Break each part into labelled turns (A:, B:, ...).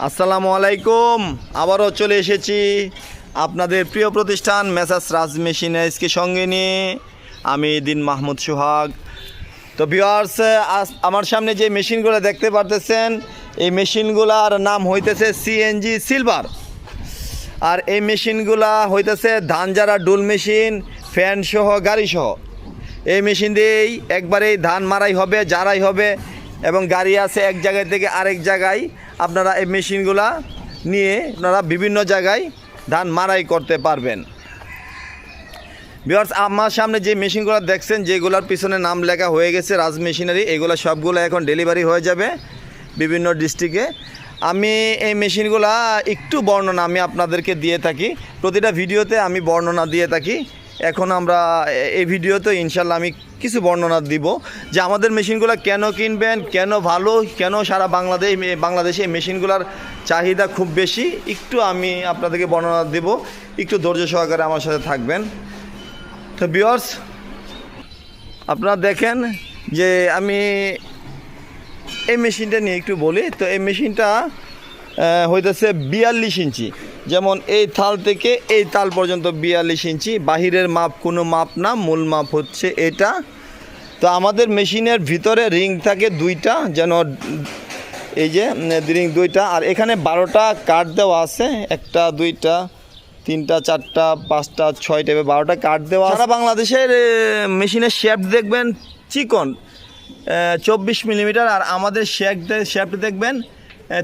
A: আসসালামু আলাইকুম। আবারও চলে এসেছি আপনাদের প্রিয় প্রতিষ্ঠান মেসাস রাজ মেশিন মেশিনাইজকে সঙ্গে নিয়ে। আমি দিন মাহমুদ সোহাগ। তো ভিওয়ার্স আমার সামনে যে মেশিনগুলো দেখতে পারতেছেন, এই মেশিনগুলার নাম হইতেছে সিএনজি সিলভার। আর এই মেশিনগুলা হইতেছে ধান যারা ডুল মেশিন, ফ্যান সহ, গাড়ি সহ। এই মেশিন দিয়েই একবারেই ধান মারাই হবে, জারাই হবে এবং গাড়ি আছে এক জায়গায় থেকে আরেক জায়গায় আপনারা এই মেশিনগুলা নিয়ে আপনারা বিভিন্ন জায়গায় ধান মারাই করতে পারবেন। বিহার্স আমার সামনে যে মেশিনগুলো দেখছেন, যেগুলোর পিছনে নাম লেখা হয়ে গেছে রাজ মেশিনারি, এগুলো সবগুলো এখন ডেলিভারি হয়ে যাবে বিভিন্ন ডিস্ট্রিক্টে আমি এই মেশিনগুলা একটু বর্ণনা আমি আপনাদেরকে দিয়ে থাকি। প্রতিটা ভিডিওতে আমি বর্ণনা দিয়ে থাকি। এখন আমরা এই ভিডিওতে ইনশাল্লাহ আমি কিছু বর্ণনা দিব যে আমাদের মেশিনগুলো কেন কিনবেন, কেন ভালো, কেন সারা বাংলাদেশ, বাংলাদেশে এই মেশিনগুলোর চাহিদা খুব বেশি, একটু আমি আপনাদেরকে বর্ণনা দেব। একটু ধৈর্য সহকারে আমার সাথে থাকবেন। তো বিয়র্স আপনারা দেখেন যে আমি এই মেশিনটা নিয়ে একটু বলি। তো এই মেশিনটা হইতেছে বিয়াল্লিশ ইঞ্চি। যেমন এই থাল থেকে এই তাল পর্যন্ত বিয়াল্লিশ ইঞ্চি। বাহিরের মাপ কোনো মাপ না, মূল মাপ হচ্ছে এটা। তো আমাদের মেশিনের ভিতরে রিং থাকে দুইটা, যেন এই যে রিং দুইটা। আর এখানে বারোটা কাঠ দেওয়া আছে, একটা, দুইটা, তিনটা, চারটা, পাঁচটা, ছয়টা, এভাবে বারোটা কাঠ দেওয়া সারা বাংলাদেশের মেশিনের শেফট দেখবেন চিকন চব্বিশ মিলিমিটার। আর আমাদের শেক শেফট দেখবেন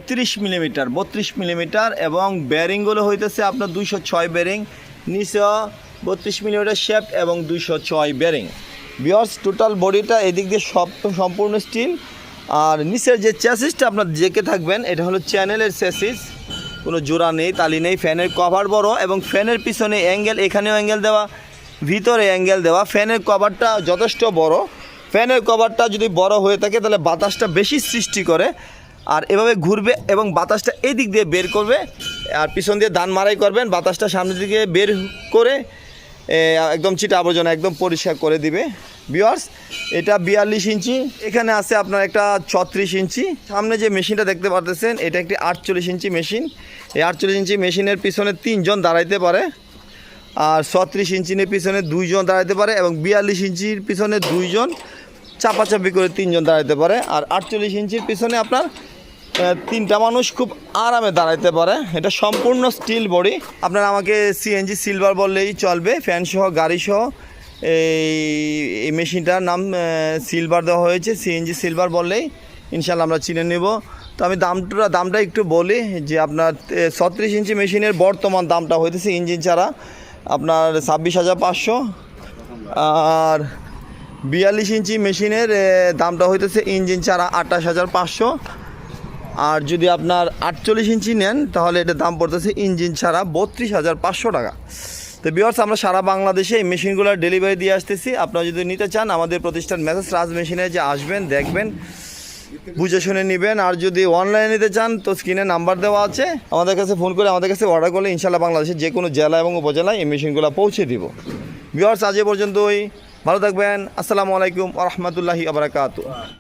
A: তিরিশ মিলিমিটার, বত্রিশ মিলিমিটার এবং ব্যারিংগুলো হইতেছে আপনার দুইশো ছয় ব্যারিং নিচে বত্রিশ মিলিমিটার শেফট এবং দুইশো ছয় ব্যারিং বিয়ার্স টোটাল বডিটা এদিক দিয়ে সব সম্পূর্ণ স্টিল আর নিচের যে চ্যাসিসটা আপনার জেকে থাকবেন, এটা হলো চ্যানেলের চ্যাসিস কোনো জোড়া নেই, তালি নেই ফ্যানের কভার বড় এবং ফ্যানের পিছনে অ্যাঙ্গেল এখানেও অ্যাঙ্গেল দেওয়া, ভিতরে অ্যাঙ্গেল দেওয়া। ফ্যানের কভারটা যথেষ্ট বড়। ফ্যানের কভারটা যদি বড় হয়ে থাকে, তাহলে বাতাসটা বেশি সৃষ্টি করে। আর এভাবে ঘুরবে এবং বাতাসটা এই দিক দিয়ে বের করবে, আর পিছন দিয়ে ধান মারাই করবেন, বাতাসটা সামনের দিকে বের করে একদম চিটা আবর্জনা একদম পরিষ্কার করে দিবে। বিয়ার্স এটা বিয়াল্লিশ ইঞ্চি, এখানে আছে আপনার একটা ছত্রিশ ইঞ্চি। সামনে যে মেশিনটা দেখতে পারতেছেন, এটা একটি আটচল্লিশ ইঞ্চি মেশিন। এই আটচল্লিশ ইঞ্চি মেশিনের পিছনে তিনজন দাঁড়াইতে পারে, আর ছত্রিশ ইঞ্চির পিছনে দুইজন দাঁড়াইতে পারে এবং বিয়াল্লিশ ইঞ্চির পিছনে দুইজন চাপাচাপি করে তিনজন দাঁড়াইতে পারে। আর আটচল্লিশ ইঞ্চির পিছনে আপনার তিনটা মানুষ খুব আরামে দাঁড়াইতে পারে। এটা সম্পূর্ণ স্টিল বডি। আপনার আমাকে সিএনজি, সিলভার বললেই চলবে। ফ্যান সহ, গাড়ি সহ, এই মেশিনটার নাম সিলভার দেওয়া হয়েছে। সিএনজি, সিলভার বললেই ইনশাল্লাহ আমরা চিনে নেব। তো আমি দামটা দামটা একটু বলি যে আপনার ছত্রিশ ইঞ্চি মেশিনের বর্তমান দামটা হইতেছে ইঞ্জিন ছাড়া আপনার ছাব্বিশ হাজার পাঁচশো। আর বিয়াল্লিশ ইঞ্চি মেশিনের দামটা হইতেছে ইঞ্জিন ছাড়া আঠাশ হাজার পাঁচশো। আর যদি আপনার আটচল্লিশ ইঞ্চি নেন, তাহলে এটার দাম পড়তেছে ইঞ্জিন ছাড়া বত্রিশ হাজার পাঁচশো টাকা। তো বিয়ার্স আমরা সারা বাংলাদেশে এই মেশিনগুলোর ডেলিভারি দিয়ে আসতেছি। আপনারা যদি নিতে চান, আমাদের প্রতিষ্ঠান মেসেজ রাজ মেশিনে যে আসবেন, দেখবেন, বুঝে শুনে নেবেন। আর যদি অনলাইনে নিতে চান, তো স্ক্রিনে নাম্বার দেওয়া আছে। আমাদের কাছে ফোন করে আমাদের কাছে অর্ডার করলে ইনশাল্লাহ বাংলাদেশের যে কোনো জেলা এবং উপজেলায় এই মেশিনগুলো পৌঁছে দিব। বিয়ার্স আজ এ পর্যন্তই। ভালো থাকবেন। আসসালামু আলাইকুম রহমতুল্লাহি আবরাকাত